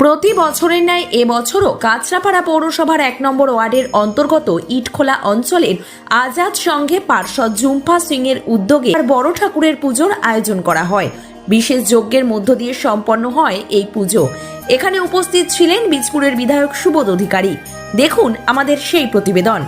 প্রতি বছরের ন্যায় এবছরও কাঁচরাপাড়া পৌরসভার এক নম্বর ওয়ার্ডের অন্তর্গত ইটখোলা অঞ্চলের আজাদ সংঘে পার্ষদ জুম্পা সিং এর উদ্যোগে বড় ঠাকুরের পুজোর আয়োজন করা হয়। বিশেষ যজ্ঞের মধ্য দিয়ে সম্পন্ন হয় এই পুজো। এখানে উপস্থিত ছিলেন বীজপুরের বিধায়ক সুবোধ অধিকারী। দেখুন আমাদের সেই প্রতিবেদন।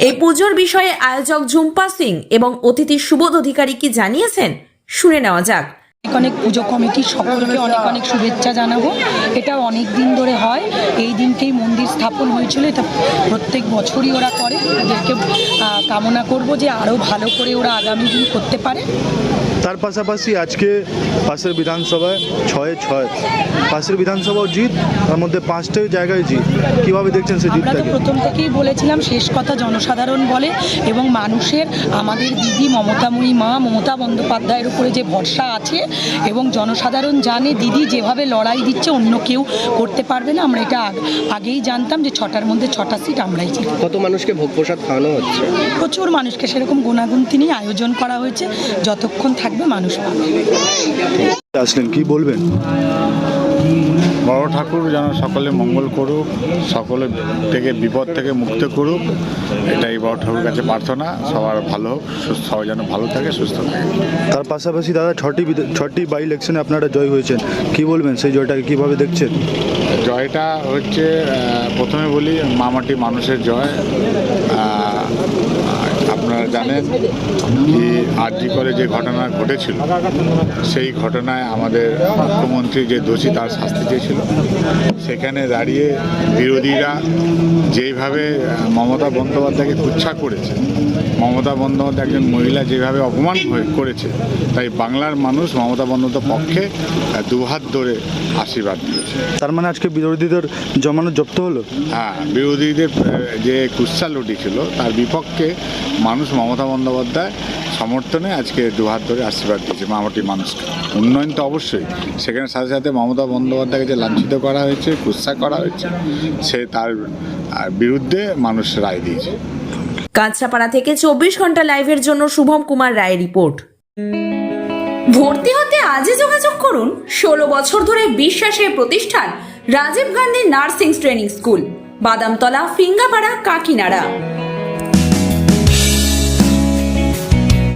এই পুজোর বিষয়ে আয়োজক ঝুম্পা সিং এবং অতিথি সুবোধ অধিকারী কি জানিয়েছেন? শুনে নেওয়া যাক। অনেক পুজো কমিটির সকলকে অনেক অনেক শুভেচ্ছা জানাব। এটা অনেক দিন ধরে হয়। এই দিনকেই মন্দির স্থাপন হয়েছিল। এটা প্রত্যেক বছরই ওরা করে। ওদেরকে কামনা করব যে আরও ভালো করে ওরা আগামী দিন করতে পারে। তার পাশাপাশি আজকে পাশের বিধানসভায় ছয়ে ছয়। পাশের বিধানসভাও জিত তার মধ্যে পাঁচটাই জায়গায় জিত। কীভাবে দেখছেন আমরা তো প্রথম থেকেই বলেছিলাম শেষ কথা জনসাধারণ বলে এবং মানুষের আমাদের দিদি মমতাময়ী মা মমতা বন্দ্যোপাধ্যায়ের উপরে যে ভরসা আছে এবং জনসাধারণ জানে দিদি যেভাবে লড়াই দিচ্ছে অন্য কেউ করতে পারবে না। আমরা এটা আগেই জানতাম যে ছটার মধ্যে ছটা সিট আমরাই ছিল কত মানুষকে ভোগ প্রসাদ খাওয়ানো হচ্ছে? প্রচুর মানুষকে সেরকম গুণাগুণতি নিয়ে আয়োজন করা হয়েছে। যতক্ষণ থাকবে মানুষ পাবে। আসলেন কি বলবেন? বড় ঠাকুর যেন সকলে মঙ্গল করুক সকলে থেকে বিপদ থেকে মুক্ত করুক এটাই বড় ঠাকুর কাছে প্রার্থনা। সবার ভালো হোক সুস্থ সবাই যেন ভালো থাকে সুস্থ থাকে। তার পাশাপাশি দাদা ছটি ছটি বাই ইলেকশনে আপনারা জয় হয়েছেন। কি বলবেন সেই জয়টাকে কীভাবে দেখছেন? জয়টা হচ্ছে প্রথমে বলি মামাটি মানুষের জয়। আপনারা জানেন কি আরজি করে যে ঘটনা ঘটেছিল সেই ঘটনায় আমাদের মুখ্যমন্ত্রী যে দোষী তার শাস্তি চেয়েছিল। সেখানে দাঁড়িয়ে বিরোধীরা যেইভাবে মমতা বন্দ্যোপাধ্যায়কে তুচ্ছা করেছে মমতা বন্দ্যোপাধ্যায় একজন মহিলা যেভাবে অপমান করেছে তাই বাংলার মানুষ মমতা বন্দ্যোপাধ্যায়ের পক্ষে দুহাত ধরে আশীর্বাদ দিয়েছে তার মানে আজকে বিরোধীদের জমানো জব্দ হলো? হ্যাঁ বিরোধীদের যে কুৎসা লুটি ছিল তার বিপক্ষে মানুষ মমতা বন্দ্যোপাধ্যায় সমর্থনে আজকে দুহাত ধরে আশীর্বাদ দিয়েছে মামাটি মানুষকে। উন্নয়ন তো অবশ্যই। সেখানে সাথে সাথে মমতা বন্দ্যোপাধ্যায়কে যে লাঞ্ছিত করা হয়েছে, কুৎসা করা হয়েছে, সে তার বিরুদ্ধে মানুষ রায় দিয়েছে। কাঁচরাপাড়া থেকে চব্বিশ ঘণ্টা লাইভের জন্য শুভম কুমার রায় রিপোর্ট। ভর্তি হতে আজই যোগাযোগ করুন। ষোলো বছর ধরে বিশ্বাসের প্রতিষ্ঠান Rajiv Gandhi nursing training school, Badamtala, Fingapara, Kakinara.